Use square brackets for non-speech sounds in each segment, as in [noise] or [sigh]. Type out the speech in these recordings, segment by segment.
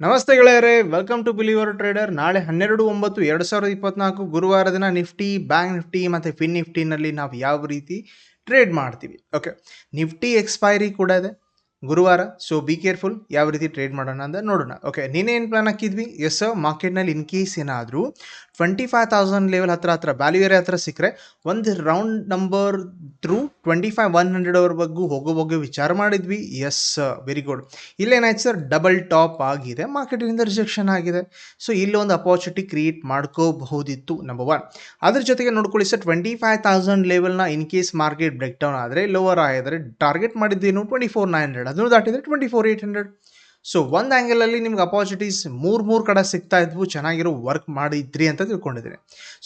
ನಮಸ್ತೆ ಗೆಳೆಯರೇ welcome to believer trader ನಾಳೆ ಹನ್ನೆರಡು ಒಂಬತ್ತು ಎರಡು ಸಾವಿರದ ಇಪ್ಪತ್ನಾಲ್ಕು ಗುರುವಾರ ದಿನ ನಿಫ್ಟಿ, ಬ್ಯಾಂಕ್ ನಿಫ್ಟಿ ಮತ್ತು ಫಿನ್ ನಿಫ್ಟಿನಲ್ಲಿ ನಾವು ಯಾವ ರೀತಿ ಟ್ರೇಡ್ ಮಾಡ್ತೀವಿ. ಓಕೆ ನಿಫ್ಟಿ ಎಕ್ಸ್ಪೈರಿ ಕೂಡ ಇದೆ ಗುರುವಾರ ಸೊ ಬಿ ಕೇರ್ಫುಲ್ ಯಾವ ರೀತಿ ಟ್ರೇಡ್ ಮಾಡೋಣ ಅಂತ ನೋಡೋಣ. ಓಕೆ ನೀನೇನು ಪ್ಲಾನ್ ಹಾಕಿದ್ವಿ? ಎಸ್ ಮಾರ್ಕೆಟ್ನಲ್ಲಿ ಇನ್ ಕೇಸ್ ಏನಾದರೂ ಟ್ವೆಂಟಿ ಫೈವ್ ತೌಸಂಡ್ ಲೆವೆಲ್ ಹತ್ರ ಹತ್ರ ವ್ಯಾಲ್ಯೂ ಏರಿಯಾ ಹತ್ರ ಸಿಕ್ಕರೆ ಒಂದು round number through twenty five one hundred ಅವರ್ವರೆಗೂ ಹೋಗೋ ಬಗ್ಗೆ ವಿಚಾರ ಮಾಡಿದ್ವಿ. ಎಸ್ ವೆರಿ ಗುಡ್ ಇಲ್ಲೇನಾಯ್ತು ಸರ್ ಡಬಲ್ ಟಾಪ್ ಆಗಿದೆ. ಮಾರ್ಕೆಟಿಂದ ರಿಜೆಕ್ಷನ್ ಆಗಿದೆ. ಸೊ ಇಲ್ಲೊಂದು ಅಪಾರ್ಚುನಿಟಿ ಕ್ರಿಯೇಟ್ ಮಾಡ್ಕೋಬಹುದಿತ್ತು ನಂಬರ್ ಒನ್ ಅದ್ರ ಜೊತೆಗೆ ನೋಡ್ಕೊಳ್ಳಿ sir twenty five thousand ಲೆವೆಲ್ನ in case market break down ಆದರೆ ಲೋವರ್ ಆಗಿದ್ರೆ ಟಾರ್ಗೆಟ್ ಮಾಡಿದ್ದೇನು? ಟ್ವೆಂಟಿ ಫೋರ್ ನೈನ್ ಹಂಡ್ರೆಡ್ ಅದನ್ನು ದಾಟಿದ್ರೆ twenty four eight hundred so ಒಂದು ಆ್ಯಂಗಲಲ್ಲಿ ನಿಮ್ಗೆ ಅಪಾರ್ಚುನಿಟೀಸ್ ಮೂರು ಮೂರು ಕಡೆ ಸಿಗ್ತಾ ಇದ್ವು, ಚೆನ್ನಾಗಿರೋ ವರ್ಕ್ ಮಾಡಿದ್ರಿ ಅಂತ ತಿಳ್ಕೊಂಡಿದ್ದೀನಿ.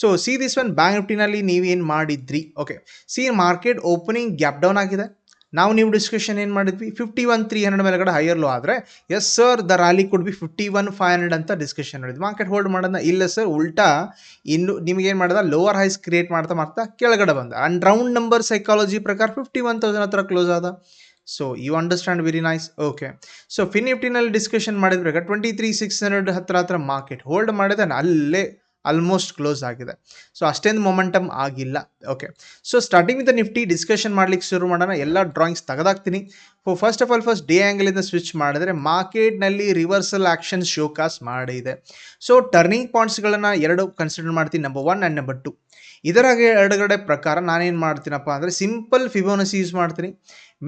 So see this one bank ನಿಫ್ಟಿನಲ್ಲಿ ನೀವೇನು ಮಾಡಿದ್ರಿ? Okay see market opening gap down ಆಗಿದೆ. ನಾವು ನೀವು ಡಿಸ್ಕಷನ್ ಏನು ಮಾಡಿದ್ವಿ? ಫಿಫ್ಟಿ ಒನ್ ತ್ರೀ ಹಂಡ್ರೆಡ್ ಮೇಲೆಗಡೆ ಹೈಯರ್ ಲೋ ಆದರೆ yes sir the rally could be fifty one five hundred ಅಂತ ಡಿಸ್ಕಷನ್ ಮಾಡಿದ್ವಿ. ಮಾರ್ಕೆಟ್ ಹೋಲ್ಡ್ ಮಾಡೋದನ್ನ ಇಲ್ಲ ಸರ್ ಉಲ್ಟಾ ಇನ್ನು ನಿಮಗೇನು ಮಾಡಿದ? ಲೋವರ್ ಹೈಸ್ ಕ್ರಿಯೇಟ್ ಮಾಡ್ತಾ ಮಾಡ್ತಾ ಕೆಳಗಡೆ ಬಂದ. ಆ್ಯಂಡ್ ರೌಂಡ್ ನಂಬರ್ ಸೈಕಾಲಜಿ ಪ್ರಕಾರ ಫಿಫ್ಟಿ ಒನ್ ತೌಸಂಡ್ ಹತ್ರ ಕ್ಲೋಸ್ ಆದ. So you understand very nice okay so Fin ನಿಫ್ಟಿನಲ್ಲಿ discussion ಮಾಡಿದ್ರೆ ಟ್ವೆಂಟಿ ತ್ರೀ ಸಿಕ್ಸ್ ಹಂಡ್ರೆಡ್ ಹತ್ರ ಹತ್ರ ಮಾರ್ಕೆಟ್ ಹೋಲ್ಡ್ ಮಾಡಿದೆ ಅಲ್ಲೇ ಆಲ್ಮೋಸ್ಟ್ ಕ್ಲೋಸ್ ಆಗಿದೆ. ಸೊ ಅಷ್ಟೇನು ಮೊಮೆಂಟಮ್ ಆಗಿಲ್ಲ. Okay so starting with Nifty discussion ಮಾಡ್ಲಿಕ್ಕೆ ಶುರು ಮಾಡೋಣ. ಎಲ್ಲ drawings ತೆಗೆದಾಕ್ತೀನಿ. First of all first day ಆ್ಯಂಗಲಿಂದ switch ಮಾಡಿದ್ರೆ ಮಾರ್ಕೆಟ್ನಲ್ಲಿ ರಿವರ್ಸಲ್ ಆ್ಯಕ್ಷನ್ ಶೋಕಾಸ್ ಮಾಡಿದೆ. ಸೊ ಟರ್ನಿಂಗ್ ಪಾಯಿಂಟ್ಸ್ಗಳನ್ನು ಎರಡು ಕನ್ಸಿಡರ್ ಮಾಡ್ತೀನಿ. Number one and number two ಇದರ ಎರಡುಗಡೆ ಪ್ರಕಾರ ನಾನೇನು ಮಾಡ್ತೀನಪ್ಪ ಅಂದರೆ ಸಿಂಪಲ್ ಫಿಬೋನಸಿ ಯೂಸ್ ಮಾಡ್ತೀನಿ.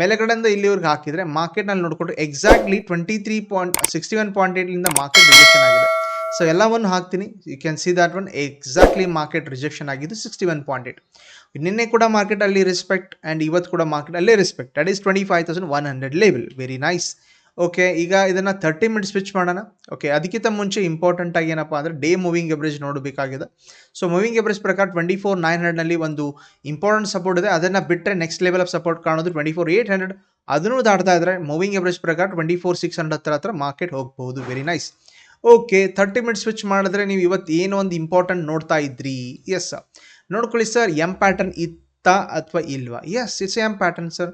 ಮೇಲೆಗಡೆಯಿಂದ ಇಲ್ಲಿವರೆಗೆ ಹಾಕಿದರೆ ಮಾರ್ಕೆಟ್ನಲ್ಲಿ ನೋಡಿಕೊಂಡ್ರೆ exactly twenty three point sixty one point ಏಯ್ಟ್ಲಿಂದ market relation ಆಗಿದೆ. ಸೊ ಎಲ್ಲವನ್ನು ಹಾಕ್ತೀನಿ. You can see that one exactly market rejection ಆಗಿದ್ದು ಸಿಕ್ಸ್ಟಿ ಒನ್ ಪಾಯಿಂಟ್ ಏಟ್ ನಿನ್ನೆ ಕೂಡ ಮಾರ್ಕೆಟ್ ಅಲ್ಲಿ ರಿಸ್ಪೆಕ್ಟ್ ಆ್ಯಂಡ್ ಇವತ್ತು ಕೂಡ ಮಾರ್ಕೆಟ್ ಅಲ್ಲೇ respect that is twenty five thousand one hundred level very nice okay ಈಗ ಇದನ್ನು ತರ್ಟಿ ಮಿನಿಟ್ಸ್ ಸ್ವಿಚ್ ಮಾಡೋಣ. ಓಕೆ ಅದಕ್ಕಿಂತ ಮುಂಚೆ ಇಂಪಾರ್ಟೆಂಟ್ ಆಗಿ ಏನಪ್ಪ ಅಂದರೆ ಡೇ ಮೂವಿಂಗ್ ಎವ್ರೇಜ್ ನೋಡಬೇಕಾಗಿದೆ. ಸೊ ಮೂವಿಂಗ್ ಎವ್ರೇಜ್ ಪ್ರಕಾರ ಟ್ವೆಂಟಿ ಫೋರ್ ನೈನ್ ಹಂಡ್ರೆಡ್ನಲ್ಲಿ ಒಂದು ಇಂಪಾರ್ಟೆಂಟ್ ಸಪೋರ್ಟ್ ಇದೆ. ಅದನ್ನು ಬಿಟ್ಟರೆ ನೆಕ್ಸ್ಟ್ ಲೆವೆಲ್ ಆಫ್ ಸಪೋರ್ಟ್ ಕಾಣೋದು ಟ್ವೆಂಟಿ ಫೋರ್ ಏಯ್ಟ್ ಹಂಡ್ರೆಡ್ ಅದನ್ನು ದಾಟ್ತಾ ಇದ್ರೆ ಮೂವಿಂಗ್ ಎವ್ರೇಜ್ ಪ್ರಕಾರ ಟ್ವೆಂಟಿ ಫೋರ್ ಸಿಕ್ಸ್ ಹಂಡ್ರೆಡ್ ಹತ್ರ ಹತ್ರ ಮಾರ್ಕೆಟ್ ಹೋಗಬಹುದು. Very nice okay thirty minute switch ಮಾಡಿದ್ರೆ ನೀವು ಇವತ್ತು ಏನೋ ಒಂದು ಇಂಪಾರ್ಟೆಂಟ್ ನೋಡ್ತಾ ಇದ್ರಿ? ಎಸ್ ನೋಡ್ಕೊಳ್ಳಿ ಸರ್ ಎಂ ಪ್ಯಾಟರ್ನ್ ಇತ್ತ. ಅಥವಾ ಇಲ್ವಾ? Yes it's M pattern sir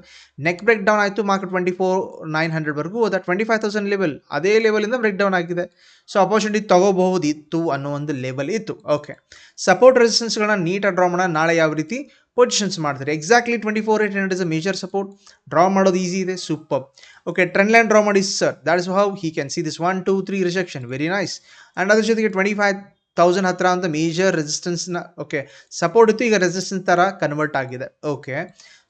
neck break down ಆಯಿತು ಮಾರ್ಕೆಟ್ ಟ್ವೆಂಟಿ ಫೋರ್ ನೈನ್ ಹಂಡ್ರೆಡ್ವರೆಗೂ ಹೋದ ಟ್ವೆಂಟಿ ಫೈವ್ ತೌಸಂಡ್ ಲೆವೆಲ್ ಅದೇ ಲೆವೆಲಿಂದ ಬ್ರೇಕ್ ಡೌನ್ ಆಗಿದೆ. ಸೊ ಅಪರ್ಚುನಿಟಿ ತಗೋಬಹುದಿತ್ತು ಅನ್ನೋ ಒಂದು ಲೆವೆಲ್ ಇತ್ತು. ಓಕೆ ಸಪೋರ್ಟ್ ರೆಸಿಸ್ಟೆನ್ಸ್ಗಳನ್ನ ನೀಟಾಗಿ ಡ್ರಾ ಮಾಡೋಣ. ನಾಳೆ ಯಾವ ರೀತಿ? ಪೊಸಿಷನ್ಸ್ ಮಾಡ್ತಾರೆ. Exactly twenty four eight hundred is major support draw ಮಾಡೋದು ಈಸಿ ಇದೆ. Super okay trend line draw ಮಾಡಿ sir that is how he can see this one two three rejection very nice and ಅದ್ರ ಜೊತೆಗೆ twenty five thousand ಹತ್ರ ಅಂತ major ರೆಸಿಸ್ಟೆನ್ಸ್ನ okay support ಇತ್ತು, ಈಗ resistance ಥರ ಕನ್ವರ್ಟ್ ಆಗಿದೆ okay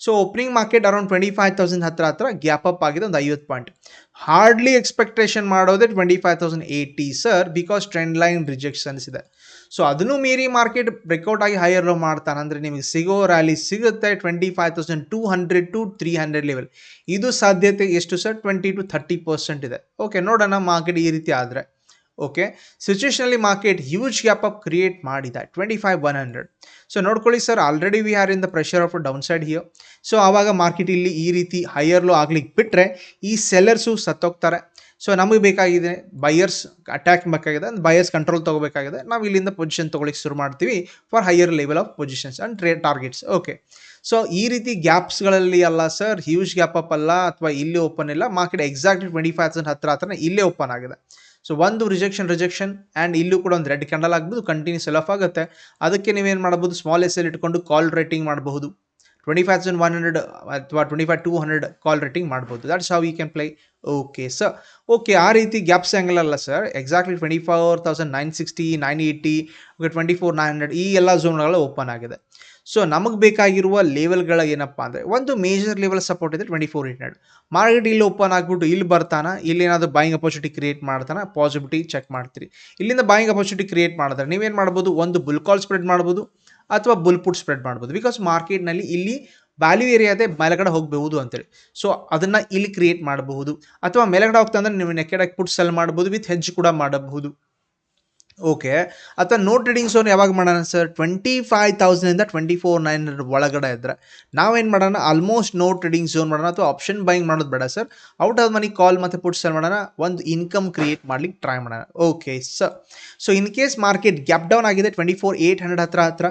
so opening market around twenty five thousand ಹತ್ರ ಹತ್ರ ಗ್ಯಾಪ್ ಅಪ್ ಆಗಿದೆ, ಒಂದು ಐವತ್ತು ಪಾಯಿಂಟ್ ಹಾರ್ಡ್ಲಿ ಎಕ್ಸ್ಪೆಕ್ಟೇಷನ್ ಮಾಡೋದೇ twenty five thousand eighty sir because trend line rejections ಇದೆ. ಸೊ ಅದನ್ನು ಮೀರಿ ಮಾರ್ಕೆಟ್ ಬ್ರೇಕ್ಔಟ್ ಆಗಿ ಹೈಯರ್ ಲೋ ಮಾಡ್ತಾನೆ, ಅಂದರೆ ನಿಮಗೆ ಸಿಗೋ ರ್ಯಾಲಿ ಸಿಗುತ್ತೆ twenty five thousand two hundred to three hundred level ಇದು ಸಾಧ್ಯತೆ ಎಷ್ಟು sir twenty to thirty percent ಇದೆ. ಓಕೆ ನೋಡೋಣ ಮಾರ್ಕೆಟ್ ಈ ರೀತಿ ಆದರೆ. Okay ಸಿಚುವೇಷನಲ್ಲಿ market huge gap up create ಮಾಡಿದೆ twenty five one hundred so ನೋಡ್ಕೊಳ್ಳಿ sir already we are in the pressure of downside ಹಿಯೋ so ಆವಾಗ ಮಾರ್ಕೆಟ್ ಇಲ್ಲಿ ಈ ರೀತಿ ಹೈಯರ್ ಲೋ ಆಗ್ಲಿಕ್ಕೆ ಬಿಟ್ಟರೆ ಈ ಸೆಲ್ಲರ್ಸು ಸತ್ತೋಗ್ತಾರೆ. ಸೊ ನಮಗೆ ಬೇಕಾಗಿದೆ ಬೈಯರ್ಸ್ ಅಟ್ಯಾಕ್ ಬೇಕಾಗಿದೆ ಬೈಯರ್ಸ್ ಕಂಟ್ರೋಲ್ ತೊಗೋಬೇಕಾಗಿದೆ. ನಾವು ಇಲ್ಲಿಂದ ಪೊಸಿಷನ್ ತೊಗೊಳಕ್ಕೆ ಶುರು ಮಾಡ್ತೀವಿ for higher level of positions and trade targets okay so ಈ ರೀತಿ ಗ್ಯಾಪ್ಸ್ಗಳಲ್ಲಿ ಅಲ್ಲ ಸರ್ ಹ್ಯೂಜ್ ಗ್ಯಾಪ್ ಅಪ್ ಅಲ್ಲ, ಅಥವಾ ಇಲ್ಲಿ ಓಪನ್ ಇಲ್ಲ market exactly twenty five thousand ಹತ್ರ ಹತ್ರ ಇಲ್ಲೇ ಓಪನ್ ಆಗಿದೆ. ಸೊ ಒಂದು ರಿಜೆಕ್ಷನ್ ರಿಜೆಕ್ಷನ್ ಆ್ಯಂಡ್ ಇಲ್ಲೂ ಕೂಡ ಒಂದು ರೆಡ್ ಕ್ಯಾಂಡಲ್ ಆಗ್ಬೋದು ಕಂಟಿನ್ಯೂಸ್ ಎಲ್ ಆಫ್ ಆಗುತ್ತೆ. ಅದಕ್ಕೆ ನೀವೇನು ಮಾಡ್ಬೋದು ಸ್ಮಾಲ್ ಎಸ್ ಎಲ್ ಇಟ್ಕೊಂಡು ಕಾಲ್ ರೇಟಿಂಗ್ ಮಾಡಬಹುದು. Twenty five thousand one hundred ಅಥವಾ twenty five two hundred call writing ಮಾಡ್ಬೋದು that's how you can play okay sir okay ಆ ರೀತಿ ಗ್ಯಾಪ್ಸ್ ಆ್ಯಂಗಲ್ ಅಲ್ಲ sir exactly twenty four thousand nine sixty nine eighty okay twenty four nine hundred ಈ ಎಲ್ಲ ಝೋನ್ಗಳು open ಆಗಿದೆ. So ನಮಗೆ ಬೇಕಾಗಿರುವ ಲೆವೆಲ್ಗಳ ಏನಪ್ಪ ಅಂದರೆ, ಒಂದು ಮೇಜರ್ ಲೆವೆಲ್ ಸಪೋರ್ಟ್ ಇದೆ ಟ್ವೆಂಟಿ ಫೋರ್ ಏಟ್ ಮಾರ್ಕೆಟ್ ಇಲ್ಲಿ ಓಪನ್ ಆಗಿಬಿಟ್ಟು ಇಲ್ಲಿ ಬರ್ತಾನ, ಇಲ್ಲಿ ಏನಾದರೂ ಬಾಯಿಂಗ್ ಅಪರ್ಚುನಿಟಿ ಕ್ರಿಯೇಟ್ ಮಾಡ್ತಾನೆ ಪಾಸಿಬಿಲಿಟಿ ಚೆಕ್ ಮಾಡ್ತೀರಿ. ಇಲ್ಲಿಂದ ಬಾಯಿಂಗ್ ಅಪರ್ಚುನಿಟಿ ಕ್ರಿಯೇಟ್ ಮಾಡಿದ್ರೆ ನೀವೇನು ಮಾಡ್ಬೋದು? ಒಂದು ಬುಲ್ ಕಾಲ್ ಸ್ಪ್ರೆಡ್ ಮಾಡ್ಬೋದು ಅಥವಾ ಬುಲ್ ಪುಟ್ ಸ್ಪ್ರೆಡ್ ಮಾಡ್ಬೋದು. ಬಿಕಾಸ್ ಮಾರ್ಕೆಟ್ನಲ್ಲಿ ಇಲ್ಲಿ ವ್ಯಾಲ್ಯೂ ಏರಿಯಾದೆ ಮೇಲೆಗಡೆ ಹೋಗಬಹುದು ಅಂತೇಳಿ. ಸೊ ಅದನ್ನು ಇಲ್ಲಿ ಕ್ರಿಯೇಟ್ ಮಾಡಬಹುದು. ಅಥವಾ ಮೇಲೆಗಡೆ ಹೋಗ್ತಾ ಅಂದರೆ ನೀವು ನೆಕೆಡಾಗಿ ಪುಟ್ ಸೆಲ್ ಮಾಡ್ಬೋದು ವಿತ್ ಹೆಜ್ ಕೂಡ ಮಾಡಬಹುದು. ಓಕೆ. ಅಥವಾ ನೋ ಟ್ರೇಡಿಂಗ್ ಝೋನ್ ಯಾವಾಗ ಮಾಡೋಣ ಸರ್? ಟ್ವೆಂಟಿ ಫೈವ್ ತೌಸಂಡಿಂದ ಟ್ವೆಂಟಿ ಫೋರ್ ನೈನ್ ಒಳಗಡೆ ಇದ್ದರೆ ನಾವೇನು ಮಾಡೋಣ? ಆಲ್ಮೋಸ್ಟ್ ನೋಟ್ ಟ್ರೇಡಿಂಗ್ ಝೋನ್ ಮಾಡೋಣ ಅಥವಾ ಆಪ್ಷನ್ ಬೈಯಿಂಗ್ ಮಾಡೋದು ಬೇಡ sir. Out of money call ಮತ್ತು ಪುಟ್ ಸೆಲ್ ಮಾಡೋಣ. ಒಂದು ಇನ್ಕಮ್ ಕ್ರಿಯೇಟ್ ಮಾಡ್ಲಿಕ್ಕೆ ಟ್ರೈ ಮಾಡೋಣ. Okay sir so in case market gap down ಆಗಿದೆ ಟ್ವೆಂಟಿ ಫೋರ್ ಏಯ್ಟ್ ಹಂಡ್ರೆಡ್ ಹತ್ರ ಹತ್ರ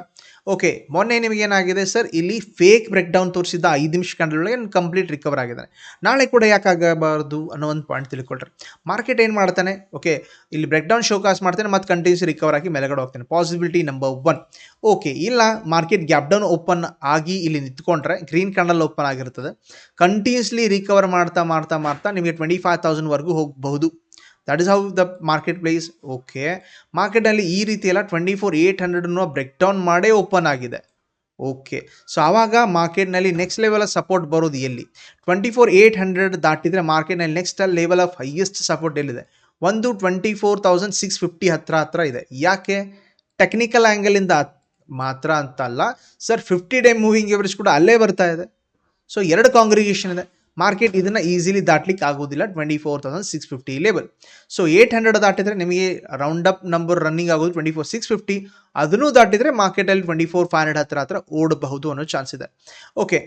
ಓಕೆ, ಮೊನ್ನೆ ನಿಮಗೆ ಏನಾಗಿದೆ ಸರ್? ಇಲ್ಲಿ ಫೇಕ್ ಬ್ರೇಕ್ ಡೌನ್ ತೋರಿಸಿದ್ದ ಐದು ನಿಮಿಷ ಕಂಡೊಳಗೆ ಕಂಪ್ಲೀಟ್ ರಿಕವರ್ ಆಗಿದ್ದಾನೆ ನಾಳೆ ಕೂಡ ಯಾಕೆ ಆಗಬಾರ್ದು ಅನ್ನೋ ಒಂದು ಪಾಯಿಂಟ್ ತಿಳ್ಕೊಳ್ರಿ. ಮಾರ್ಕೆಟ್ ಏನು ಮಾಡ್ತಾನೆ? ಓಕೆ, ಇಲ್ಲಿ ಬ್ರೇಕ್ ಡೌನ್ ಶೋಕಾಸ್ ಮಾಡ್ತಾನೆ ಮತ್ತು ಕಂಟಿನ್ಯೂಸ್ ರಿಕವರ್ ಆಗಿ ಮೆಲಗಡೆ ಹೋಗ್ತಾನೆ. ಪಾಸಿಬಿಲಿಟಿ ನಂಬರ್ ಒನ್ ಓಕೆ, ಇಲ್ಲ ಮಾರ್ಕೆಟ್ ಗ್ಯಾಪ್ ಡೌನ್ ಓಪನ್ ಆಗಿ ಇಲ್ಲಿ ನಿಂತ್ಕೊಂಡ್ರೆ ಗ್ರೀನ್ ಕ್ಯಾಂಡಲ್ ಓಪನ್ ಆಗಿರ್ತದೆ. ಕಂಟಿನ್ಯೂಸ್ಲಿ ರಿಕವರ್ ಮಾಡ್ತಾ ಮಾಡ್ತಾ ಮಾಡ್ತಾ ನಿಮಗೆ ಟ್ವೆಂಟಿ ಫೈವ್ ತೌಸಂಡ್ವರೆಗೂ ಹೋಗಬಹುದು. That is how the market place okay ಮಾರ್ಕೆಟಲ್ಲಿ ಈ ರೀತಿ ಎಲ್ಲ ಟ್ವೆಂಟಿ ಫೋರ್ ಏಯ್ಟ್ ಹಂಡ್ರೆಡ್ನ ಬ್ರೇಕ್ ಡೌನ್ ಮಾಡೇ ಓಪನ್ ಆಗಿದೆ. ಓಕೆ ಸೊ ಆವಾಗ ಮಾರ್ಕೆಟ್ನಲ್ಲಿ ನೆಕ್ಸ್ಟ್ ಲೆವೆಲ್ ಆಫ್ ಸಪೋರ್ಟ್ ಬರೋದು ಎಲ್ಲಿ? ಟ್ವೆಂಟಿ ಫೋರ್ ಏಯ್ಟ್ ಹಂಡ್ರೆಡ್ ದಾಟಿದರೆ ಮಾರ್ಕೆಟ್ನಲ್ಲಿ next level of highest support ಎಲ್ಲಿದೆ? ಒಂದು twenty four thousand six fifty ಹತ್ರ ಹತ್ರ ಇದೆ. ಯಾಕೆ? ಟೆಕ್ನಿಕಲ್ ಆ್ಯಂಗಲಿಂದ ಮಾತ್ರ ಅಂತಲ್ಲ. Sir fifty day moving average ಕೂಡ ಅಲ್ಲೇ ಬರ್ತಾ ಇದೆ. ಸೊ ಎರಡು ಕಾಂಗ್ರಿಗೇಷನ್ ಇದೆ. ಮಾರ್ಕೆಟ್ ಇದನ್ನು ಈಸಿಲಿ ದಾಟ್ಲಿಕ್ಕೆ ಆಗೋದಿಲ್ಲ twenty four thousand six fifty level so eight hundred ದಾಟಿದರೆ ನಿಮಗೆ ರೌಂಡ್ ಅಪ್ ನಂಬರ್ ರನ್ನಿಂಗ್ ಆಗೋದು ಟ್ವೆಂಟಿ ಫೋರ್ ಸಿಕ್ಸ್ ಫಿಫ್ಟಿ ಅದನ್ನು ದಾಟಿದರೆ ಮಾರ್ಕೆಟಲ್ಲಿ ಟ್ವೆಂಟಿ ಫೋರ್ ಫೈವ್ ಹಂಡ್ರೆಡ್ ಹತ್ರ ಹತ್ರ ಓಡಬಹುದು ಅನ್ನೋ ಚಾನ್ಸ್ ಇದೆ. ಓಕೆ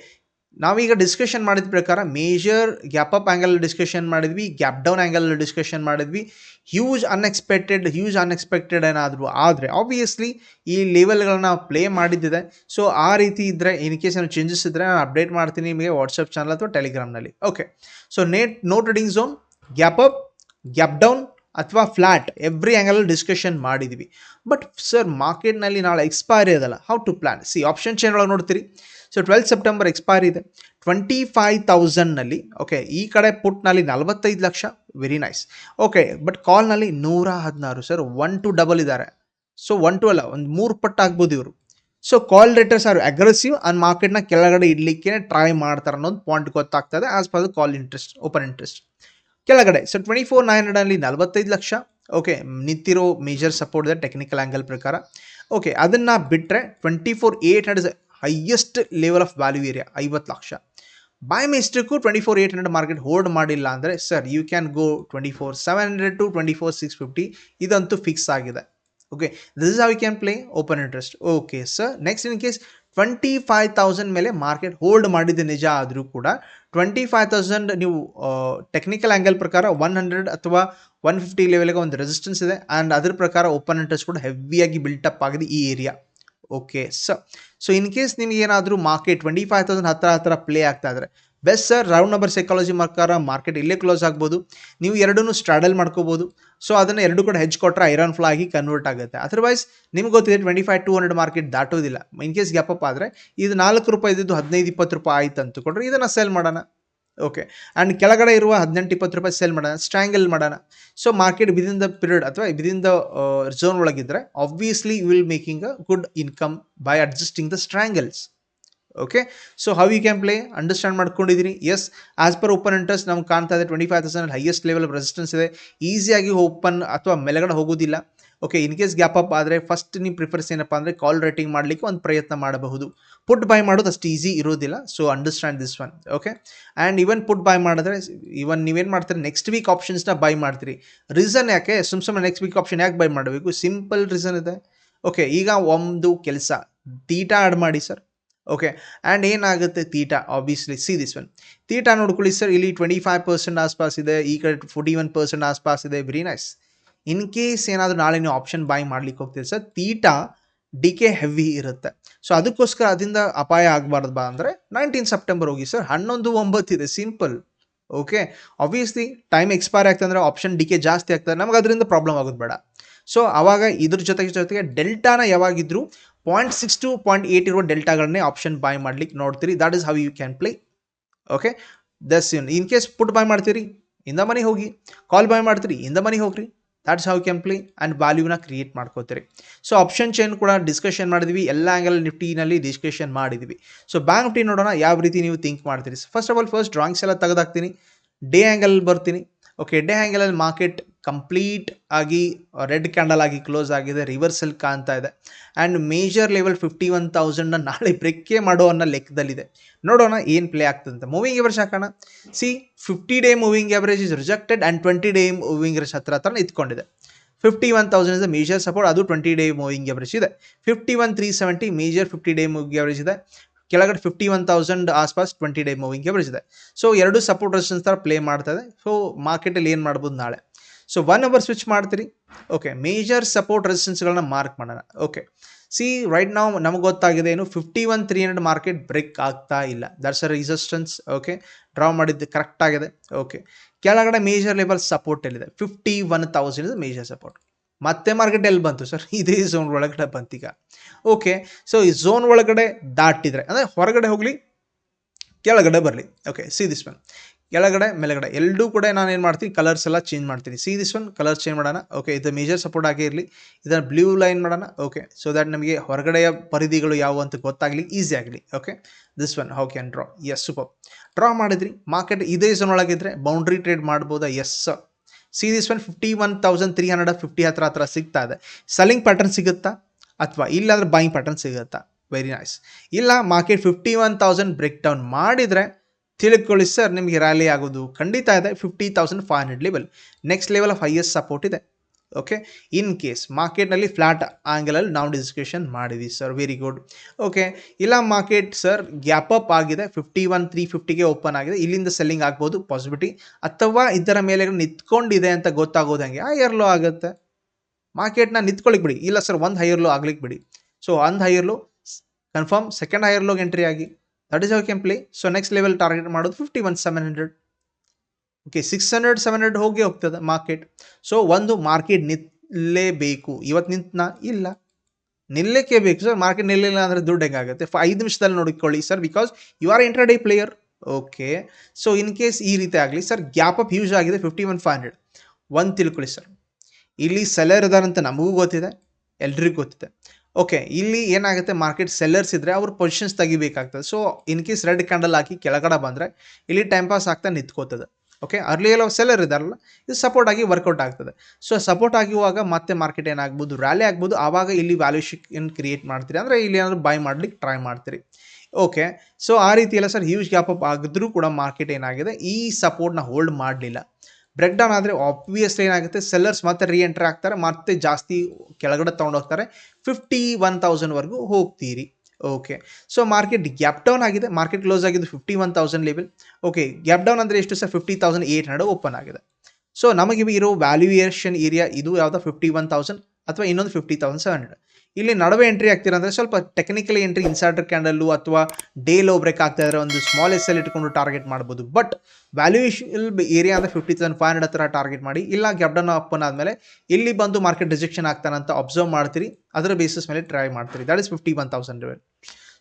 ನಾವೀಗ ಡಿಸ್ಕಷನ್ ಮಾಡಿದ ಪ್ರಕಾರ major gap up angle discussion ಮಾಡಿದ್ವಿ ಗ್ಯಾಪ್ ಡೌನ್ ಆ್ಯಂಗಲ್ ಡಿಸ್ಕಷನ್ ಮಾಡಿದ್ವಿ. ಹ್ಯೂಜ್ ಅನ್ಎಕ್ಸ್ಪೆಕ್ಟೆಡ್ ಹ್ಯೂಜ್ ಅನ್ಎಕ್ಸ್ಪೆಕ್ಟೆಡ್ ಏನಾದರೂ ಆದರೆ ಆಬ್ವಿಯಸ್ಲಿ ಈ ಲೆವೆಲ್ಗಳನ್ನ ಪ್ಲೇ ಮಾಡಿದ್ದಿದೆ. ಸೊ ಆ ರೀತಿ ಇದ್ದರೆ ಇನ್ ಕೇಸ್ ಏನೋ ಚೇಂಜಸ್ ಇದ್ದರೆ ನಾನು ಅಪ್ಡೇಟ್ ಮಾಡ್ತೀನಿ ನಿಮಗೆ ವಾಟ್ಸಪ್ ಚಾನಲ್ ಅಥವಾ ಟೆಲಿಗ್ರಾಮ್ನಲ್ಲಿ okay so ನೇಟ್ no trading zone gap up gap down ಅಥವಾ ಫ್ಲ್ಯಾಟ್ ಎವ್ರಿ ಆ್ಯಂಗಲ್ ಡಿಸ್ಕಷನ್ ಮಾಡಿದ್ವಿ. ಬಟ್ ಸರ್ ಮಾರ್ಕೆಟ್ನಲ್ಲಿ ನಾಳೆ ಎಕ್ಸ್ಪೈರಿ ಅದಲ್ಲ. How to plan see option chain ಒಳಗೆ ನೋಡ್ತೀರಿ. ಸೊ ಟ್ವೆಲ್ತ್ ಸೆಪ್ಟೆಂಬರ್ ಎಕ್ಸ್ಪೈರಿ ಇದೆ. ಟ್ವೆಂಟಿ ಫೈವ್ ತೌಸಂಡ್ನಲ್ಲಿ ಓಕೆ ಈ ಕಡೆ ಪುಟ್ನಲ್ಲಿ ನಲವತ್ತೈದು ಲಕ್ಷ. ವೆರಿ ನೈಸ್ ಓಕೆ ಬಟ್ ಕಾಲ್ನಲ್ಲಿ ನೂರ ಹದಿನಾರು ಸರ್ ಒನ್ ಟು ಡಬಲ್ ಇದ್ದಾರೆ. ಸೊ ಒನ್ ಟು ಅಲ್ಲ, ಒಂದು ಮೂರು ಪಟ್ಟು ಆಗ್ಬೋದು ಇವರು. So call writers are aggressive on ಮಾರ್ಕೆಟ್ನ ಕೆಳಗಡೆ ಇಡಲಿಕ್ಕೆ ಟ್ರೈ ಮಾಡ್ತಾರೆ ಅನ್ನೋದು ಪಾಯಿಂಟ್ ಗೊತ್ತಾಗ್ತದೆ as per the call interest open interest ಕೆಳಗಡೆ. ಸೊ ಟ್ವೆಂಟಿ ಫೋರ್ ನೈನ್ ಹಂಡ್ರೆಡಲ್ಲಿ ನಲವತ್ತೈದು ಲಕ್ಷ. ಓಕೆ ನಿಂತಿರೋ ಮೇಜರ್ ಸಪೋರ್ಟ್ ಇದೆ ಟೆಕ್ನಿಕಲ್ ಆ್ಯಂಗಲ್ ಪ್ರಕಾರ. ಓಕೆ ಅದನ್ನು ಬಿಟ್ಟರೆ twenty four eight hundred highest level of value area ಐವತ್ತು lakh. By mistake twenty four eight hundred market hold ಮಾಡಿಲ್ಲ ಅಂದರೆ sir you can go twenty four seven hundred to twenty four six fifty ಇದಂತೂ fix ಆಗಿದೆ. Okay this is how you can play open interest okay sir next in case twenty five thousand ಮೇಲೆ market hold ಮಾಡಿದ್ದು ನಿಜ ಆದರೂ ಕೂಡ twenty five thousand ನೀವು technical angle ಪ್ರಕಾರ one hundred ಅಥವಾ ಒನ್ ಫಿಫ್ಟಿ ಲೆವೆಲ್ಗೆ ಒಂದು ರೆಸಿಸ್ಟೆನ್ಸ್ ಇದೆ. ಆ್ಯಂಡ್ ಅದ್ರ ಪ್ರಕಾರ ಓಪನ್ ಇಂಟ್ರೆಸ್ಟ್ ಕೂಡ ಹೆವಿಯಾಗಿ ಬಿಲ್ಟಪ್ ಆಗಿದೆ ಈ area okay sir so in case ನಿಮಗೇನಾದರೂ ಮಾರ್ಕೆಟ್ ಟ್ವೆಂಟಿ ಫೈವ್ ತೌಸಂಡ್ ಹತ್ತಿರ ಹತ್ತಿರ ಪ್ಲೇ ಆಗ್ತಾ ಇದ್ರೆ best sir round number psychology ಪ್ರಕಾರ ಮಾರ್ಕೆಟ್ ಇಲ್ಲೇ ಕ್ಲೋಸ್ ಆಗ್ಬೋದು. ನೀವು ಎರಡನ್ನೂ ಸ್ಟ್ರಾಡಲ್ ಮಾಡ್ಕೋಬೋದು. ಸೊ ಅದನ್ನು ಎರಡು ಕೂಡ ಹೆಜ್ ಕೊಟ್ಟರೆ ಐರನ್ ಫ್ಲಾ ಆಗಿ ಕನ್ವರ್ಟ್ ಆಗುತ್ತೆ. ಅದರ್ವೈಸ್ ನಿಮ್ಗೆ ಗೊತ್ತಿದೆ twenty five two hundred market ದಾಟೋದಿಲ್ಲ. In case gap up ಆದರೆ, ಇದು ನಾಲ್ಕು ರೂಪಾಯಿ ಇದ್ದಿದ್ದು ಹದಿನೈದು, ಇಪ್ಪತ್ತು ರೂಪಾಯಿ ಆಯ್ತು ಅಂತ ಕೊಟ್ಟರೆ ಇದನ್ನು ಸೆಲ್ ಮಾಡೋಣ. ಓಕೆ ಆ್ಯಂಡ್ ಕೆಳಗಡೆ ಇರುವ ಹದಿನೆಂಟು, ಇಪ್ಪತ್ತು ರೂಪಾಯಿ ಸೇಲ್ ಮಾಡೋಣ ಸ್ಟ್ರ್ಯಾಂಗಲ್ ಮಾಡೋಣ. So market within the period ಅಥವಾ within the zone ಒಳಗಿದ್ರೆ obviously you will making a good income by adjusting the strangles okay so how you can play understand ಮಾಡ್ಕೊಂಡಿದ್ದೀನಿ yes as per open interest ನಮ್ಗೆ ಕಾಣ್ತಾ ಇದೆ twenty five thousand highest level resistance ಇದೆ. ಈಸಿಯಾಗಿ open ಅಥವಾ ಮೆಲಗಡೆ ಹೋಗೋದಿಲ್ಲ. Okay in case gap up ಆದರೆ ಫಸ್ಟ್ ನೀವು ಪ್ರಿಫರ್ಸ್ ಏನಪ್ಪ ಅಂದರೆ ಕಾಲ್ ರೇಟಿಂಗ್ ಮಾಡಲಿಕ್ಕೆ ಒಂದು ಪ್ರಯತ್ನ ಮಾಡಬಹುದು. ಪುಟ್ ಬೈ ಮಾಡೋದು ಅಷ್ಟು ಈಸಿ ಇರೋದಿಲ್ಲ. So understand this one okay and even put buy ಮಾಡಿದ್ರೆ ಇವನ್ ನೀವೇನು ಮಾಡ್ತೀರಿ? ನೆಕ್ಸ್ಟ್ ವೀಕ್ ಆಪ್ಷನ್ಸ್ನ ಬೈ ಮಾಡ್ತೀರಿ. ರೀಸನ್ ಯಾಕೆ? ಸುಮ್ ಸುಮ್ಮನೆ ನೆಕ್ಸ್ಟ್ ವೀಕ್ ಆಪ್ಷನ್ ಯಾಕೆ ಬೈ ಮಾಡಬೇಕು? ಸಿಂಪಲ್ ರೀಸನ್ ಇದೆ. ಓಕೆ ಈಗ ಒಂದು ಕೆಲಸ. ತೀಟಾ ಆ್ಯಡ್ ಮಾಡಿ ಸರ್ ಓಕೆ ಆ್ಯಂಡ್ ಏನಾಗುತ್ತೆ? Theta obviously see this one theta ನೋಡ್ಕೊಳ್ಳಿ ಸರ್ ಇಲ್ಲಿ ಟ್ವೆಂಟಿ ಫೈವ್ ಪರ್ಸೆಂಟ್ ಆಸ್ಪಾಸ್ ಇದೆ, ಈ ಕಡೆ ಫೋರ್ಟಿ ಒನ್ ಪರ್ಸೆಂಟ್ ಆಸ್ಪಾಸ್ ಇದೆ. ವೆರಿ ನೈಸ್ ಇನ್ ಕೇಸ್ ಏನಾದರೂ ನಾಳೆ ನೀವು ಆಪ್ಷನ್ ಬೈ ಮಾಡ್ಲಿಕ್ಕೆ ಹೋಗ್ತೀರಿ sir theta decay heavy ಇರುತ್ತೆ. ಸೊ ಅದಕ್ಕೋಸ್ಕರ ಅದರಿಂದ ಅಪಾಯ ಆಗಬಾರ್ದು ಬಾ ಅಂದರೆ ನೈನ್ಟೀನ್ ಸೆಪ್ಟೆಂಬರ್ ಹೋಗಿ ಸರ್ ಹನ್ನೊಂದು ಒಂಬತ್ತಿದೆ simple okay obviously time expire ಆಗ್ತದೆ ಅಂದರೆ ಆಪ್ಷನ್ ಡಿಕೆ ಜಾಸ್ತಿ ಆಗ್ತದೆ ನಮ್ಗೆ ಅದರಿಂದ ಪ್ರಾಬ್ಲಮ್ ಆಗೋದು ಬೇಡ. ಸೊ ಆವಾಗ ಇದ್ರ ಜೊತೆಗೆ ಜೊತೆಗೆ ಡೆಲ್ಟಾನ ಯಾವಾಗಿದ್ರು point six to point eight ಇರುವ ಡೆಲ್ಟಾಗಳನ್ನೇ ಆಪ್ಷನ್ ಬೈ ಮಾಡ್ಲಿಕ್ಕೆ ನೋಡ್ತೀರಿ. That is how you can play okay thus in in case put buy ಮಾಡ್ತೀರಿ ಇಂದ ಮನೆ ಹೋಗಿ. ಕಾಲ್ ಬೈ ಮಾಡ್ತೀರಿ ಇಂದ ಮನೆ ಹೋಗ್ರಿ. That's how can play and ವ್ಯಾಲ್ಯೂನ create ಮಾಡ್ಕೋತೀರಿ. ಸೊ ಆಪ್ಷನ್ ಚೈನ್ ಕೂಡ ಡಿಸ್ಕಷನ್ ಮಾಡಿದ್ವಿ. ಎಲ್ಲ ಆ್ಯಂಗಲ್ ನಿಫ್ಟಿನಲ್ಲಿ ಡಿಸ್ಕಷನ್ ಮಾಡಿದ್ವಿ. ಸೊ ಬ್ಯಾಂಕ್ ನಿಫ್ಟಿ ನೋಡೋಣ, ಯಾವ ರೀತಿ ನೀವು ಥಿಂಕ್ ಮಾಡ್ತೀರಿ. First of all first drawings ಎಲ್ಲ ತೆಗೆದಾಕ್ತೀನಿ. ಡೇ ಆ್ಯಂಗಲ್ ಬರ್ತೀನಿ. ಓಕೆ ಡೇ ಆ್ಯಂಗಲಲ್ಲಿ ಮಾರ್ಕೆಟ್ ಕಂಪ್ಲೀಟ್ ಆಗಿ ರೆಡ್ ಕ್ಯಾಂಡಲ್ ಆಗಿ ಕ್ಲೋಸ್ ಆಗಿದೆ ರಿವರ್ಸಲ್ ಕಾಣ್ತಾ ಇದೆ. And major level fifty one ತೌಸಂಡ್ನ ನಾಳೆ ಬ್ರೇಕೇ ಮಾಡೋ ಅನ್ನೋ ಲೆಕ್ಕದಲ್ಲಿದೆ. ನೋಡೋಣ ಏನು ಪ್ಲೇ ಆಗ್ತದೆ ಮೂವಿಂಗ್ ಎವರೇಜ್ ಹಾಕೋಣ. See fifty day moving average is rejected and twenty day moving average ಹತ್ರ ಹತ್ರ ನಿಂತ್ಕೊಂಡಿದೆ fifty one thousand is major support ಅದು ಟ್ವೆಂಟಿ ಡೇ ಮೂವಿಂಗ್ ಎವರೇಜ್ ಇದೆ. Fifty one three seventy major fifty day moving average ಇದೆ. ಕೆಳಗಡೆ fifty one thousand ಆಸ್ಪಾಸ್ twenty day moving average ಇದೆ. So ಎರಡು support resistance ಥರ ಪ್ಲೇ ಮಾಡ್ತಾ ಇದೆ. ಸೊ ಮಾರ್ಕೆಟಲ್ಲಿ ಏನು ಮಾಡ್ಬೋದು ನಾಳೆ? ಸೊ ಒನ್ ಅವರ್ ಸ್ವಿಚ್ ಮಾಡ್ತೀರಿ. ಓಕೆ ಮೇಜರ್ ಸಪೋರ್ಟ್ ರೆಸಿಸ್ಟೆನ್ಸ್ಗಳನ್ನ ಮಾರ್ಕ್ ಮಾಡೋಣ. ಓಕೆ ಸಿ ರೈಟ್ ನಾವು ನಮಗೆ ಗೊತ್ತಾಗಿದೆ ಏನು? Fifty one three hundred market break ಆಗ್ತಾ ಇಲ್ಲ. That's a resistance okay draw ಮಾಡಿದ್ದು ಕರೆಕ್ಟ್ ಆಗಿದೆ. ಓಕೆ ಕೆಳಗಡೆ ಮೇಜರ್ ಲೆವೆಲ್ ಸಪೋರ್ಟ್ ಎಲ್ಲಿದೆ? Fifty one thousand is major support ಮತ್ತೆ ಮಾರ್ಕೆಟ್ ಎಲ್ಲಿ ಬಂತು ಸರ್? [laughs] ಇದೇ ಝೋನ್ ಒಳಗಡೆ ಬಂತೀಗ. ಓಕೆ ಸೊ ಈ ಝೋನ್ ಒಳಗಡೆ ದಾಟಿದರೆ, ಅಂದರೆ ಹೊರಗಡೆ ಹೋಗಲಿ, ಕೆಳಗಡೆ ಬರಲಿ. ಓಕೆ ಸಿ ದಿಸ್ ಒನ್ ಕೆಳಗಡೆ, ಮೇಲೆಗಡೆ, ಎರಡೂ ಕೂಡ ನಾನು ಏನು ಮಾಡ್ತೀನಿ ಕಲರ್ಸ್ ಎಲ್ಲ ಚೇಂಜ್ ಮಾಡ್ತೀನಿ. See this one colour change ಮಾಡೋಣ? ಓಕೆ ಇದು ಮೇಜರ್ ಸಪೋರ್ಟ್ ಆಗೇ ಇರಲಿ. ಇದನ್ನು ಬ್ಲೂ ಲೈನ್ ಮಾಡೋಣ? ಓಕೆ ಸೊ ದ್ಯಾಟ್ ನಮಗೆ ಹೊರಗಡೆಯ ಪರಿಧಿಗಳು ಯಾವುವು ಅಂತ ಗೊತ್ತಾಗಲಿ ಈಸಿ ಆಗಲಿ. Okay this one how can draw yes super draw ಮಾಡಿದ್ರಿ ಮಾರ್ಕೆಟ್ ಇದೇ ಝೋನ್ ಒಳಗಿದ್ರೆ ಬೌಂಡ್ರಿ ಟ್ರೇಡ್ ಮಾಡ್ಬೋದಾ? Yes see this one fifty one thousand three hundred fifty ಹತ್ರ ಹತ್ರ ಸಿಗ್ತಾ ಇದೆ. ಸೆಲ್ಲಿಂಗ್ ಪ್ಯಾಟರ್ನ್ ಸಿಗುತ್ತಾ? ಅಥವಾ ಇಲ್ಲಾಂದ್ರೆ ಬಾಯಿಂಗ್ ಪ್ಯಾಟರ್ನ್ ಸಿಗುತ್ತಾ? ವೆರಿ ನೈಸ್ ಇಲ್ಲ market fifty one thousand break down ಮಾಡಿದರೆ ತಿಳ್ಕೊಳ್ಳಿ ಸರ್, ನಿಮಗೆ ರ್ಯಾಲಿ ಆಗೋದು ಖಂಡಿತ ಇದೆ. Fifty thousand five hundred level next level of highest support ಇದೆ. ಓಕೆ ಇನ್ ಕೇಸ್ ಮಾರ್ಕೆಟ್ನಲ್ಲಿ ಫ್ಲಾಟ್ ಆ್ಯಂಗಲಲ್ಲಿ ನಾವು ಡಿಸ್ಕಷನ್ ಮಾಡಿದ್ವಿ ಸರ್ ವೆರಿ ಗುಡ್ ಓಕೆ ಇಲ್ಲ ಮಾರ್ಕೆಟ್ ಸರ್ ಗ್ಯಾಪ್ ಅಪ್ ಆಗಿದೆ. ಫಿಫ್ಟಿ ಒನ್ ತ್ರೀ ಫಿಫ್ಟಿಗೆ ಓಪನ್ ಆಗಿದೆ. ಇಲ್ಲಿಂದ ಸೆಲ್ಲಿಂಗ್ ಆಗ್ಬೋದು ಪಾಸಿಬಿಲಿಟಿ ಅಥವಾ ಇದರ ಮೇಲೆ ನಿಂತ್ಕೊಂಡಿದೆ ಅಂತ ಗೊತ್ತಾಗೋದಂಗೆ ಆ ಇಯರ್ಲೋ ಆಗುತ್ತೆ. ಮಾರ್ಕೆಟ್ನ ನಿಂತ್ಕೊಳ್ಳಿಕ್ ಬಿಡಿ. ಇಲ್ಲ ಸರ್ ಒಂದು ಹೈಯರ್ಲೋ ಆಗ್ಲಿಕ್ಕೆ ಬಿಡಿ. ಸೊ ಒಂದು higher low confirm second higher ಹೈಯರ್ಲೋಗೆ entry ಆಗಿ. That is hour can play so next level target ಮಾಡೋದು fifty one seven hundred okay six hundred seven hundred ಹೋಗಿ ಹೋಗ್ತದೆ ಮಾರ್ಕೆಟ್ ಸೊ ಒಂದು ಮಾರ್ಕೆಟ್ ನಿಲ್ಲಲೇಬೇಕು ಇವತ್ತು ನಿಂತನ ಇಲ್ಲ. ನಿಲ್ಲಕ್ಕೆ ಬೇಕು? ಸರ್ ಮಾರ್ಕೆಟ್ ನಿಲ್ಲಿಲ್ಲ ಅಂದರೆ ದುಡ್ಡು ಹೆಂಗಾಗುತ್ತೆ? ಐದು ನಿಮಿಷದಲ್ಲಿ ನೋಡಿಕೊಳ್ಳಿ sir because you are intraday player okay so in case ಈ ರೀತಿ ಆಗಲಿ, ಸರ್ ಗ್ಯಾಪ್ ಅಪ್ ಯೂಸ್ ಆಗಿದೆ ಫಿಫ್ಟಿ ಒನ್ ಫೈವ್ ಹಂಡ್ರೆಡ್ ಒಂದು ತಿಳ್ಕೊಳ್ಳಿ ಸರ್. ಇಲ್ಲಿ ಸೆಲ್ಲರ್ ಇದಾರಂತ ನಮಗೂ ಗೊತ್ತಿದೆ, ಎಲ್ರಿಗೂ ಗೊತ್ತಿದೆ. ಓಕೆ ಇಲ್ಲಿ ಏನಾಗುತ್ತೆ? ಮಾರ್ಕೆಟ್ ಸೆಲ್ಲರ್ಸ್ ಇದ್ದರೆ ಅವ್ರ positions ತೆಗಿಬೇಕಾಗ್ತದೆ. So in case red candle ಹಾಕಿ ಕೆಳಗಡೆ ಬಂದರೆ, ಇಲ್ಲಿ ಟೈಮ್ ಪಾಸ್ ಆಗ್ತಾ ನಿಂತ್ಕೋತದೆ ಓಕೆ ಅರ್ಲಿ ಎಲ್ಲ ಸೆಲ್ಲರ್ ಇದಾರಲ್ಲ ಇದು ಸಪೋರ್ಟ್ ಆಗಿ ವರ್ಕೌಟ್ ಆಗ್ತದೆ. ಸೊ ಸಪೋರ್ಟ್ ಆಗಿರುವಾಗ ಮತ್ತೆ ಮಾರ್ಕೆಟ್ ಏನಾಗ್ಬೋದು? ರ್ಯಾಲಿ ಆಗ್ಬೋದು. ಆವಾಗ ಇಲ್ಲಿ ವ್ಯಾಲ್ಯೂಷನ್ ಕ್ರಿಯೇಟ್ ಮಾಡ್ತೀರಿ. ಅಂದರೆ ಇಲ್ಲಿ ಏನಾದರೂ ಬೈ ಮಾಡ್ಲಿಕ್ಕೆ ಟ್ರೈ ಮಾಡ್ತೀರಿ. ಓಕೆ ಸೊ ಆ ರೀತಿ ಸರ್ ಹ್ಯೂಜ್ ಗ್ಯಾಪ್ ಅಪ್ ಆಗಿದ್ರೂ ಕೂಡ ಮಾರ್ಕೆಟ್ ಏನಾಗಿದೆ? ಈ ಸಪೋರ್ಟ್ನ ಹೋಲ್ಡ್ ಮಾಡಲಿಲ್ಲ. ಬ್ರೇಕ್ ಡೌನ್ ಆದರೆ ಆಬ್ವಿಯಸ್ಲಿ ಏನಾಗುತ್ತೆ? ಸೆಲ್ಲರ್ಸ್ ಮತ್ತೆ ರೀ ಎಂಟ್ರಿ ಆಗ್ತಾರೆ, ಮತ್ತೆ ಜಾಸ್ತಿ ಕೆಳಗಡೆ ತೊಗೊಂಡೋಗ್ತಾರೆ ಫಿಫ್ಟಿ ಒನ್ ತೌಸಂಡ್ವರೆಗೂ ಹೋಗ್ತೀರಿ. Okay so market gap down ಆಗಿದೆ. ಮಾರ್ಕೆಟ್ ಕ್ಲೋಸ್ ಆಗಿದೆ fifty one thousand level okay gap down ಅಂದರೆ ಎಷ್ಟು sir? Fifty thousand eight hundred open ಆಗಿದೆ. ಸೊ ನಮಗೆ ಇರೋ ವ್ಯಾಲ್ಯೂಯೇಷನ್ ಏರಿಯಾ ಇದು ಯಾವುದೋ? ಫಿಫ್ಟಿ ಒನ್ ತೌಸಂಡ್ ಅಥವಾ ಇನ್ನೊಂದು ಫಿಫ್ಟಿ ತೌಸಂಡ್ ಸೆವೆನ್ ಹಂಡ್ರೆಡ್ ಇಲ್ಲಿ ನಡುವೆ ಎಂಟ್ರಿ ಆಗ್ತೀರಾ ಅಂದರೆ ಸ್ವಲ್ಪ technically entry in shorter candle ಅಥವಾ ಡೇ ಲೋ ಬ್ರೇಕ್ ಆಗ್ತಾ ಇದ್ರೆ ಒಂದು ಸ್ಮಾಲ್ ಎಸ್ ಎಲ್ ಇಟ್ಕೊಂಡು ಟಾರ್ಗೆಟ್ ಮಾಡ್ಬೋದು. ಬಟ್ ವ್ಯಾಲ್ಯೂಯೇಷನ್ ಏರಿಯಾ ಅಂದರೆ ಫಿಫ್ಟಿ ತೌಸಂಡ್ ಫೈವ್ ಹಂಡ್ರೆಡ್ ಹತ್ರ ಟಾರ್ಗೆಟ್ ಮಾಡಿ, ಇಲ್ಲ ಗ್ಯಾಪ್ ಡೌನ್ ಓಪನ್ ಆದಮೇಲೆ ಇಲ್ಲಿ ಬಂದು ಮಾರ್ಕೆಟ್ ರಿಜೆಕ್ಷನ್ ಆಗ್ತಾನಂತ ಅಬ್ಸರ್ವ್ ಮಾಡ್ತೀರಿ, ಅದರ ಬೇಸಿಸ್ ಮೇಲೆ ಟ್ರೈ ಮಾಡ್ತೀರಿ. That is fifty one thousand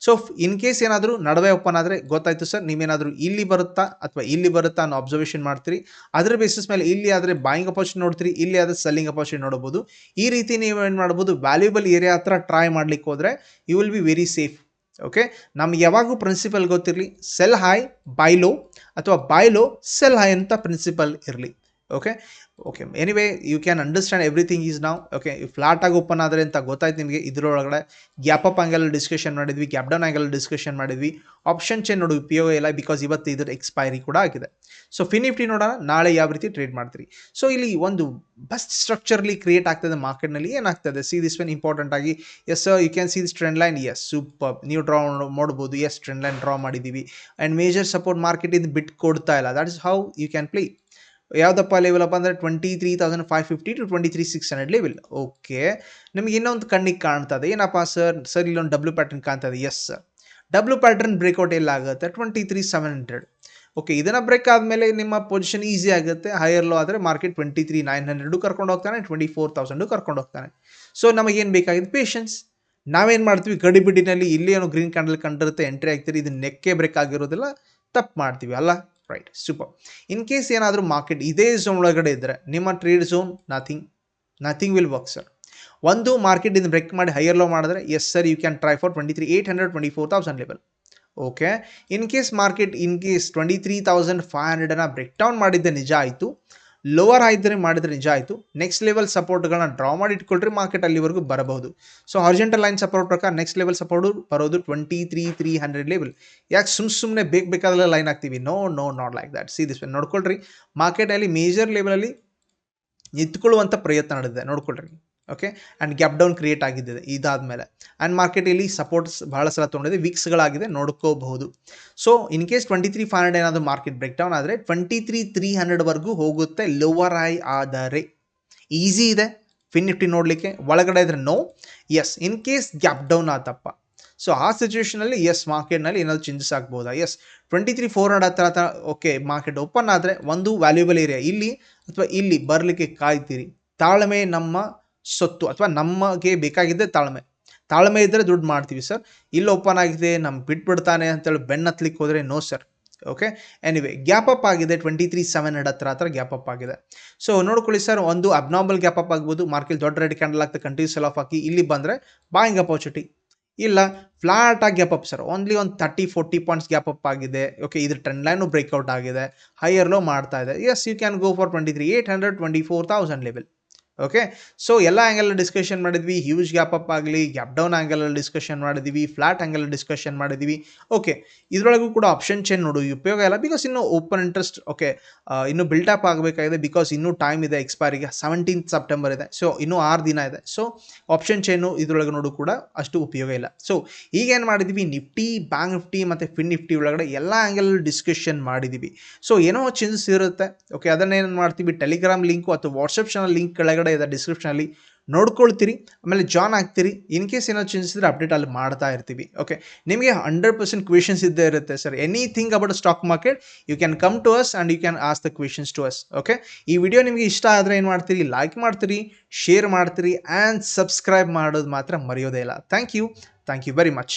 so in case ಏನಾದರೂ ನಡುವೆ ಓಪನ್ ಆದರೆ ಗೊತ್ತಾಯಿತು ಸರ್ ನೀವೇನಾದರೂ ಇಲ್ಲಿ ಬರುತ್ತಾ ಅಥವಾ ಇಲ್ಲಿ ಬರುತ್ತಾ ಅನ್ನೋ ಅಬ್ಸರ್ವೇಷನ್ ಮಾಡ್ತೀರಿ. ಅದರ ಬೇಸಿಸ್ ಮೇಲೆ ಇಲ್ಲಿ ಆದರೆ ಬಾಯಿಂಗ್ ಅಪೋಸಿಟ್ ನೋಡ್ತೀರಿ, ಇಲ್ಲಿ ಆದರೆ ಸೆಲ್ಲಿಂಗ್ ಅಪರ್ಚುನಿಟಿ ನೋಡ್ಬೋದು. ಈ ರೀತಿ ನೀವು ಏನು ಮಾಡ್ಬೋದು ವ್ಯಾಲ್ಯೂಬಲ್ ಏರಿಯಾ ಹತ್ರ ಟ್ರೈ ಮಾಡ್ಲಿಕ್ಕೆ ಹೋದರೆ you will be very safe okay ನಮ್ಗೆ ಯಾವಾಗೂ ಪ್ರಿನ್ಸಿಪಲ್ ಗೊತ್ತಿರಲಿ ಸೆಲ್ ಹೈ ಬೈ ಲೋ ಅಥವಾ ಬೈ ಲೋ ಸೆಲ್ ಹೈ ಅಂತ ಪ್ರಿನ್ಸಿಪಲ್ ಇರಲಿ. Okay okay anyway you can understand everything is ನಾವು ಓಕೆ ಫ್ಲಾಟ್ ಆಗಿ ಓಪನ್ ಆದರೆ ಅಂತ ಗೊತ್ತಾಯ್ತು ನಿಮಗೆ, ಇದರೊಳಗಡೆ ಗ್ಯಾಪ್ ಅಪ್ ಆ್ಯಂಗಲ್ ಡಿಸ್ಕಷನ್ ಮಾಡಿದ್ವಿ ಗ್ಯಾಪ್ ಡೌನ್ ಆ್ಯಂಗಲ್ ಡಿಸ್ಕಷನ್ ಮಾಡಿದ್ವಿ. ಆಪ್ಷನ್ ಚೇನ್ ನೋಡಿ, ಉಪಯೋಗ ಇಲ್ಲ ಬಿಕಾಸ್ ಇವತ್ತು ಇದ್ರ ಎಕ್ಸ್ಪೈರಿ ಕೂಡ ಆಗಿದೆ. ಸೊ ಫಿನಿಫ್ಟಿ ನೋಡೋಣ, ನಾಳೆ ಯಾವ ರೀತಿ ಟ್ರೇಡ್ ಮಾಡ್ತೀರಿ? ಸೊ ಇಲ್ಲಿ ಒಂದು ಬೆಸ್ಟ್ ಸ್ಟ್ರಕ್ಚರ್ಲಿ ಕ್ರಿಯೇಟ್ ಆಗ್ತದೆ ಮಾರ್ಕೆಟ್ನಲ್ಲಿ ಏನಾಗ್ತದೆ? ಸಿ ದಿಸ್ ವೆನ್ ಇಂಪಾರ್ಟೆಂಟ್ ಆಗಿ yes you can see this trend line yes super ನೀವು ಡ್ರಾ ಮಾಡ್ಬೋದು ಎಸ್ ಟ್ರೆಂಡ್ ಲೈನ್ ಡ್ರಾ ಮಾಡಿದ್ದೀವಿ. ಆ್ಯಂಡ್ ಮೇಜರ್ ಸಪೋರ್ಟ್ ಮಾರ್ಕೆಟ್ ಇದು ಬಿಟ್ಟು ಕೊಡ್ತಾ ಇಲ್ಲ. That is how you can play ಯಾವುದಪ್ಪ ಲೆವೆಲ್ ಅಪ್ಪ ಅಂದರೆ twenty three thousand five fifty to twenty three six hundred level okay ನಿಮಗೆ ಇನ್ನೊಂದು ಕಣ್ಣಿಗೆ ಕಾಣ್ತದೆ. ಏನಪ್ಪ ಸರ್ ಸರ್ ಇಲ್ಲೊಂದು ಡಬ್ಲ್ಯೂ ಪ್ಯಾಟರ್ನ್ ಕಾಣ್ತದೆ. Yes sir W pattern breakout ಎಲ್ಲ ಆಗುತ್ತೆ? Twenty three seven hundred okay ಇದನ್ನು ಬ್ರೇಕ್ ಆದಮೇಲೆ ನಿಮ್ಮ ಪೊಸಿಷನ್ ಈಸಿ ಆಗುತ್ತೆ. ಹೈಯರ್ ಲೋ ಆದರೆ market twenty three nine hundred ಕರ್ಕೊಂಡು ಹೋಗ್ತಾನೆ ಟ್ವೆಂಟಿ ಫೋರ್ ತೌಸಂಡು ಕರ್ಕೊಂಡು ಹೋಗ್ತಾನೆ. ಸೊ ನಮಗೇನು ಬೇಕಾಗಿದೆ ಪೇಷನ್ಸ್ ನಾವೇನು ಮಾಡ್ತೀವಿ? ಗಡಿಬಿಡಿನಲ್ಲಿ ಇಲ್ಲಿ ಏನೋ ಗ್ರೀನ್ ಕ್ಯಾಂಡಲ್ ಕಂಡಿರುತ್ತೆ ಎಂಟ್ರಿ ಆಗ್ತೀರಿ ಇದು ನೆಕ್ಕೆ ಬ್ರೇಕ್ ಆಗಿರೋದಿಲ್ಲ. ತಪ್ಪು ಮಾಡ್ತೀವಿ, ಅಲ್ಲ? ರೈಟ್ ಸೂಪರ್ ಇನ್ ಕೇಸ್ ಏನಾದರೂ ಮಾರ್ಕೆಟ್ ಇದೇ ಝೋನ್ ಒಳಗಡೆ ಇದ್ದರೆ ನಿಮ್ಮ trade zone nothing nothing will work sir ಒಂದು ಮಾರ್ಕೆಟ್ ಇಂದ ಬ್ರೇಕ್ ಮಾಡಿ ಹೈಯರ್ ಲೋ ಮಾಡಿದ್ರೆ yes sir you can try for twenty three eight hundred twenty four thousand level okay in case market in case twenty three thousand five ಹಂಡ್ರೆಡನ್ನು break down ಮಾಡಿದ್ದೆ ನಿಜ ಆಯಿತು lower ಆಗಿದ್ದರೆ ಮಾಡಿದ್ರೆ ನಿಜ ಆಯಿತು. ನೆಕ್ಸ್ಟ್ ಲೆವೆಲ್ ಸಪೋರ್ಟ್ಗಳನ್ನ ಡ್ರಾ ಮಾಡಿ ಇಟ್ಕೊಳ್ರಿ market ಅಲ್ಲಿವರೆಗೂ ಬರಬಹುದು. ಸೊ ಹಾರ್ಜೆಂಟಲ್ ಲೈನ್ ಸಪೋರ್ಟ್ ಪ್ರಕಾರ ನೆಕ್ಸ್ಟ್ ಲೆವೆಲ್ ಸಪೋರ್ಟ್ ಬರೋದು twenty three three hundred level ಯಾಕೆ ಸುಮ್ ಸುಮ್ಮನೆ ಬೇಕು ಬೇಕಾದಲ್ಲ ಲೈನ್ ಹಾಕ್ತೀವಿ? No no not like that see this ನೋಡ್ಕೊಳ್ರಿ. ಮಾರ್ಕೆಟಲ್ಲಿ ಮೇಜರ್ ಲೆವೆಲಲ್ಲಿ ನಿಂತ್ಕೊಳ್ಳುವಂಥ ಪ್ರಯತ್ನ ನಡೆದಿದೆ. ನೋಡ್ಕೊಳ್ರಿ. Okay and gap down create ಆಗಿದ್ದಿದೆ, ಇದಾದಮೇಲೆ. ಆ್ಯಂಡ್ ಮಾರ್ಕೆಟಲ್ಲಿ ಸಪೋರ್ಟ್ಸ್ ಭಾಳ ಸಲ ತೊಗೊಂಡಿದೆ ವೀಕ್ಸ್ಗಳಾಗಿದೆ ನೋಡ್ಕೋಬಹುದು. So in case twenty three five hundred ಏನಾದರೂ ಮಾರ್ಕೆಟ್ ಬ್ರೇಕ್ ಡೌನ್ ಆದರೆ ಟ್ವೆಂಟಿ ತ್ರೀ ತ್ರೀ ಹಂಡ್ರೆಡ್ವರೆಗೂ ಹೋಗುತ್ತೆ ಲೋವರ್ ಐ ಆದರೆ. ಈಸಿ ಇದೆ ಫಿನ್ ನಿಫ್ಟಿ ನೋಡಲಿಕ್ಕೆ, ಒಳಗಡೆ ಇದ್ರೆ no yes in case gap down ಆತಪ್ಪ. So ಆ ಸಿಚುವೇಷನಲ್ಲಿ ಎಸ್ ಮಾರ್ಕೆಟ್ನಲ್ಲಿ ಏನಾದರೂ ಚೇಂಜಸ್ ಆಗ್ಬೋದಾ? Yes twenty three four hundred ಹತ್ರ ಹತ್ರ ಓಕೆ ಮಾರ್ಕೆಟ್ ಓಪನ್ ಆದರೆ ಒಂದು ವ್ಯಾಲ್ಯೂಬಲ್ ಏರಿಯಾ ಇಲ್ಲಿ, ಅಥವಾ ಇಲ್ಲಿ ಬರಲಿಕ್ಕೆ ಕಾಯ್ತೀರಿ. ತಾಳ್ಮೆ ನಮ್ಮ ಸೊತ್ತು ಅಥವಾ ನಮಗೆ ಬೇಕಾಗಿದ್ದೆ ತಾಳ್ಮೆ. ತಾಳ್ಮೆ ಇದ್ದರೆ ದುಡ್ಡು ಮಾಡ್ತೀವಿ ಸರ್. ಇಲ್ಲಿ ಓಪನ್ ಆಗಿದೆ ನಮ್ಮ ಬಿಟ್ಬಿಡ್ತಾನೆ ಅಂತೇಳಿ ಬೆನ್ನು ಹತ್ಲಿಕ್ಕೆ ಹೋದರೆ no sir. Okay? Anyway gap up ಆಗಿದೆ ಟ್ವೆಂಟಿ ತ್ರೀ ಸೆವೆನ್ ಹಂಡ್ರೆಡ್ ಹತ್ರ ಹತ್ರ ಗ್ಯಾಪ್ ಅಪ್ ಆಗಿದೆ. ಸೊ ನೋಡ್ಕೊಳ್ಳಿ ಸರ್, ಒಂದು ಅಬ್ನಾರ್ಮಲ್ ಗ್ಯಾಪ್ ಅಪ್ ಆಗ್ಬೋದು. ಮಾರ್ಕೆಟ್ ದೊಡ್ಡ ರೆಡ್ ಕ್ಯಾಂಡಲ್ ಆಗ್ತದೆ ಕಂಟಿನ್ಯೂಸ್ ಸೆಲ್ ಆಫ್ ಹಾಕಿ ಇಲ್ಲಿ ಬಂದರೆ ಬಾಯಿಂಗ್ ಅಪಾರ್ಚುನಿಟಿ ಇಲ್ಲ ಫ್ಲಾಟ್ ಆಗಿ ಗ್ಯಾಪ್ ಅಪ್ ಸರ್. ಓನ್ಲಿ ಒಂದು thirty forty points gap up ಆಗಿದೆ. ಓಕೆ ಇದ್ರ ಟ್ರೆಂಡ್ ಲೈನು ಬ್ರೇಕ್ಔಟ್ ಆಗಿದೆ. ಹೈಯರ್ ಲೋ ಮಾಡ್ತಾ ಇದೆ. Yes you can go for twenty three eight hundred twenty four thousand level okay so ಎಲ್ಲ angle discussion ಮಾಡಿದ್ವಿ. Huge gap up ಆಗಲಿ gap down ಆ್ಯಂಗಲಲ್ಲಿ discussion ಮಾಡಿದ್ವಿ. ಫ್ಲಾಟ್ ಆ್ಯಂಗಲ್ ಡಿಸ್ಕಷನ್ ಮಾಡಿದ್ವಿ. Okay ಇದರೊಳಗೂ ಕೂಡ ಆಪ್ಷನ್ ಚೇನ್ ನೋಡು. ಉಪಯೋಗ ಇಲ್ಲ. ಬಿಕಾಸ್ ಇನ್ನು ಓಪನ್ ಇಂಟ್ರೆಸ್ಟ್ ಓಕೆ ಇನ್ನು ಬಿಲ್ಟಪ್ ಆಗಬೇಕಾಗಿದೆ. ಬಿಕಾಸ್ ಇನ್ನೂ ಟೈಮ್ ಇದೆ ಎಕ್ಸ್ಪೈರಿಗೆ ಸೆವೆಂಟೀನ್ತ್ ಸೆಪ್ಟೆಂಬರ್ ಇದೆ. ಸೊ ಇನ್ನೂ ಆರು ದಿನ ಇದೆ. ಸೊ ಆಪ್ಷನ್ ಚೇನು ಇದರೊಳಗೆ ನೋಡು ಕೂಡ ಅಷ್ಟು ಉಪಯೋಗ ಇಲ್ಲ. ಸೊ ಈಗೇನು ಮಾಡಿದ್ವಿ? ನಿಫ್ಟಿ ಬ್ಯಾಂಕ್ ನಿಫ್ಟಿ ಮತ್ತು ಫಿನ್ ನಿಫ್ಟಿ ಒಳಗಡೆ ಎಲ್ಲ ಆ್ಯಂಗಲ್ ಡಿಸ್ಕಷನ್ ಮಾಡಿದ್ದೀವಿ ಸೊ ಏನೋ ಚೇಂಜಸ್ ಇರುತ್ತೆ. ಓಕೆ ಅದನ್ನೇನು ಮಾಡ್ತೀವಿ? ಟೆಲಿಗ್ರಾಮ್ ಲಿಂಕು ಅಥವಾ ವಾಟ್ಸಪ್ ಚಾನಲ್ ಲಿಂಕ್ ಕೆಳಗಡೆ ಇದೆ ಡಿಸ್ಕ್ರಿಪ್ಷನಲ್ಲಿ ನೋಡ್ಕೊಳ್ತೀರಿ, ಆಮೇಲೆ ಜಾನ್ ಆಗ್ತೀರಿ. ಇನ್ ಕೇಸ್ ಏನೋ ಚೇಂಜಸ್ ಇದ್ರೆ ಅಪ್ಡೇಟ್ ಅಲ್ಲಿ ಮಾಡ್ತಾ ಇರ್ತೀವಿ. ಓಕೆ ನಿಮಗೆ ಹಂಡ್ರೆಡ್ ಪರ್ಸೆಂಟ್ ಕ್ವೆಶನ್ಸ್ ಇದ್ದೇ ಇರುತ್ತೆ sir anything about stock market you can come to us and you can ask the questions to us okay ಈ ವಿಡಿಯೋ ನಿಮಗೆ ಇಷ್ಟ ಆದರೆ ಏನು ಮಾಡ್ತೀರಿ? ಲೈಕ್ ಮಾಡ್ತೀರಿ ಶೇರ್ ಮಾಡ್ತೀರಿ ಆ್ಯಂಡ್ ಸಬ್ಸ್ಕ್ರೈಬ್ ಮಾಡೋದು ಮಾತ್ರ ಮರೆಯೋದೇ ಇಲ್ಲ. Thank you thank you very much